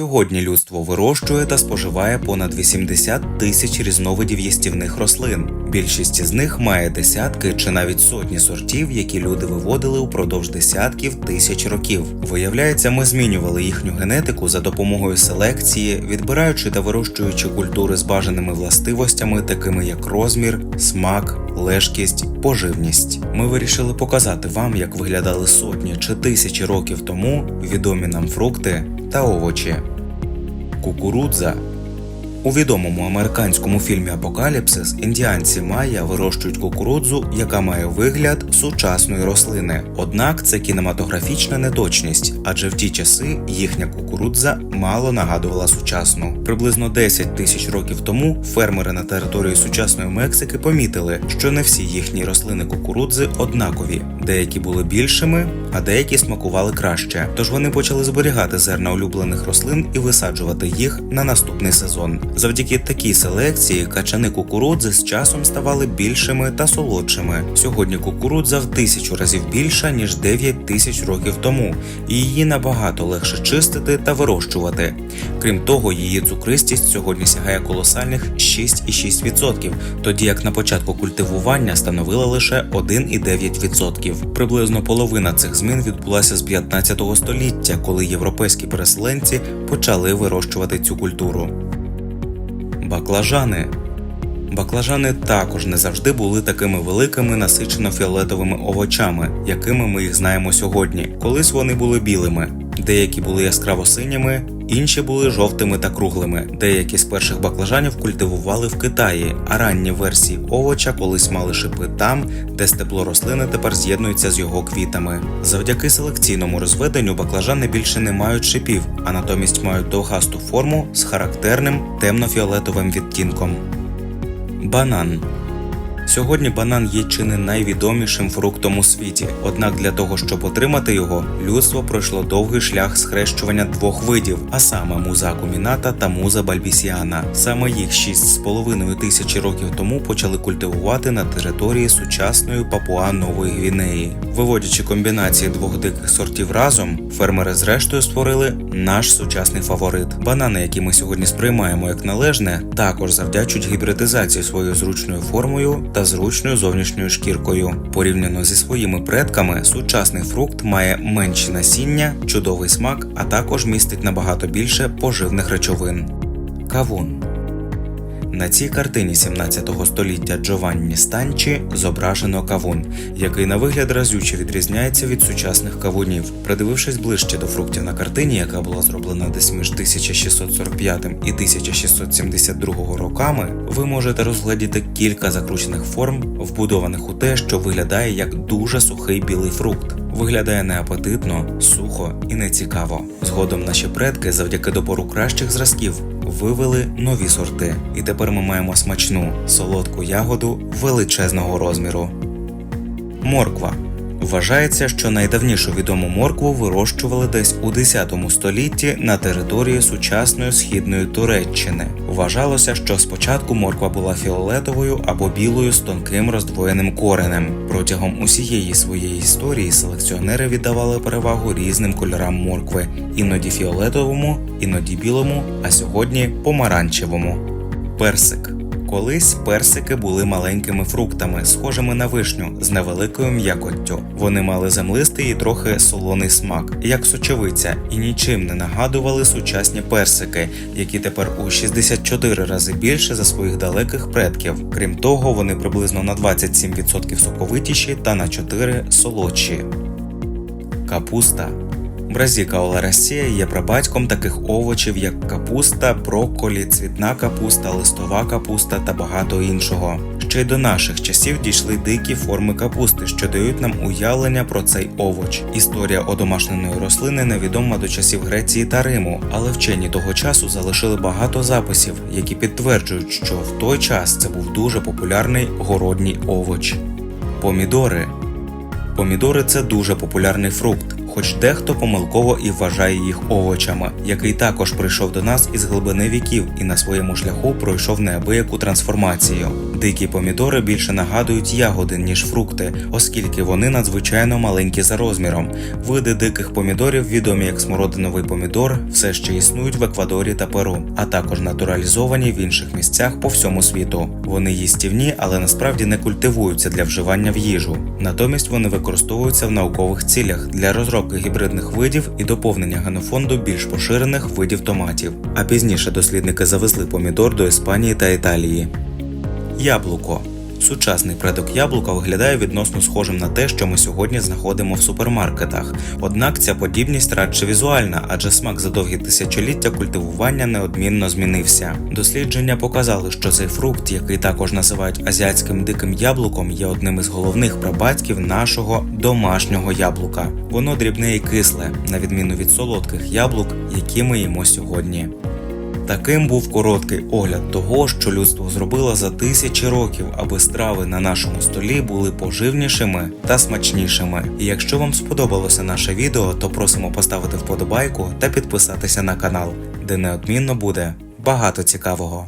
Сьогодні людство вирощує та споживає понад 80 тисяч різновидів їстівних рослин. Більшість із них має десятки чи навіть сотні сортів, які люди виводили упродовж десятків тисяч років. Виявляється, ми змінювали їхню генетику за допомогою селекції, відбираючи та вирощуючи культури з бажаними властивостями, такими як розмір, смак, лежкість, поживність. Ми вирішили показати вам, як виглядали сотні чи тисячі років тому відомі нам фрукти та овочі. Кукурудза у відомому американському фільмі Апокаліпсис індіанці майя вирощують кукурудзу, яка має вигляд сучасної рослини. Однак це кінематографічна неточність, адже в ті часи їхня кукурудза мало нагадувала сучасну. Приблизно 10 тисяч років тому фермери на території сучасної Мексики помітили, що не всі їхні рослини кукурудзи однакові. Деякі були більшими, а деякі смакували краще. Тож вони почали зберігати зерна улюблених рослин і висаджувати їх на наступний сезон. Завдяки такій селекції качани кукурудзи з часом ставали більшими та солодшими. Сьогодні кукурудза в тисячу разів більша ніж 9 тисяч років тому, і її набагато легше чистити та вирощувати. Крім того, її цукристість сьогодні сягає колосальних 6,6%, тоді як на початку культивування становила лише 1,9%. Приблизно половина цих змін відбулася з 15 століття, коли європейські переселенці почали вирощувати цю культуру. Баклажани. Баклажани також не завжди були такими великими насичено фіолетовими овочами, якими ми їх знаємо сьогодні. Колись вони були білими, деякі були яскраво синіми, інші були жовтими та круглими. Деякі з перших баклажанів культивували в Китаї, а ранні версії овоча колись мали шипи там, де стебло рослини тепер з'єднується з його квітами. Завдяки селекційному розведенню баклажани більше не мають шипів, а натомість мають довгасту форму з характерним темно-фіолетовим відтінком. Банан Сьогодні банан є чи не найвідомішим фруктом у світі. Однак для того, щоб отримати його, людство пройшло довгий шлях схрещування двох видів, а саме муза акуміната та муза бальбісіана. Саме їх 6,5 тисячі років тому почали культивувати на території сучасної Папуа Нової Гвінеї. Виводячи комбінації двох диких сортів разом, фермери зрештою створили наш сучасний фаворит. Банани, які ми сьогодні сприймаємо як належне, також завдячують гібридизації своєю зручною формою та зручною зовнішньою шкіркою. Порівняно зі своїми предками, сучасний фрукт має менші насіння, чудовий смак, а також містить набагато більше поживних речовин. Кавун на цій картині 17 століття Джованні Станчі зображено кавун, який на вигляд разюче відрізняється від сучасних кавунів. Придивившись ближче до фруктів на картині, яка була зроблена десь між 1645 і 1672 роками, ви можете розглядіти кілька закручених форм, вбудованих у те, що виглядає як дуже сухий білий фрукт. Виглядає неапетитно, сухо і нецікаво. Згодом наші предки, завдяки добору кращих зразків, вивели нові сорти, і тепер ми маємо смачну солодку ягоду величезного розміру. Морква Вважається, що найдавнішу відому моркву вирощували десь у 10 столітті на території сучасної східної Туреччини. Вважалося, що спочатку морква була фіолетовою або білою з тонким роздвоєним коренем. Протягом усієї своєї історії селекціонери віддавали перевагу різним кольорам моркви, іноді фіолетовому, іноді білому, а сьогодні помаранчевому. Персик Колись персики були маленькими фруктами, схожими на вишню з невеликою м'якоттю. Вони мали землистий і трохи солоний смак, як сочевиця, і нічим не нагадували сучасні персики, які тепер у 64 рази більше за своїх далеких предків. Крім того, вони приблизно на 27% соковитіші та на 4 солодші. Капуста Бразіка олерасія є прабатьком таких овочів, як капуста, брокколі, цвітна капуста, листова капуста та багато іншого. Ще й до наших часів дійшли дикі форми капусти, що дають нам уявлення про цей овоч. Історія одомашненої рослини невідома до часів Греції та Риму, але вчені того часу залишили багато записів, які підтверджують, що в той час це був дуже популярний городній овоч. Помідори Помідори це дуже популярний фрукт, хоч дехто помилково і вважає їх овочами, який також прийшов до нас із глибини віків і на своєму шляху пройшов неабияку трансформацію. Дикі помідори більше нагадують ягоди, ніж фрукти, оскільки вони надзвичайно маленькі за розміром. Види диких помідорів, відомі як смородиновий помідор, все ще існують в Еквадорі та Перу, а також натуралізовані в інших місцях по всьому світу. Вони їстівні, але насправді не культивуються для вживання в їжу. Натомість вони використовуються в наукових цілях для розробки гібридних видів і доповнення генофонду більш поширених видів томатів. А пізніше дослідники завезли помідор до Іспанії та Італії. Яблуко. Сучасний предок яблука виглядає відносно схожим на те, що ми сьогодні знаходимо в супермаркетах. Однак ця подібність радше візуальна, адже смак за довгі тисячоліття культивування неодмінно змінився. Дослідження показали, що цей фрукт, який також називають азіатським диким яблуком, є одним із головних прабатьків нашого домашнього яблука. Воно дрібне і кисле, на відміну від солодких яблук, які ми їмо сьогодні. Таким був короткий огляд того, що людство зробило за тисячі років, аби страви на нашому столі були поживнішими та смачнішими. І якщо вам сподобалося наше відео, то просимо поставити вподобайку та підписатися на канал, де неодмінно буде багато цікавого.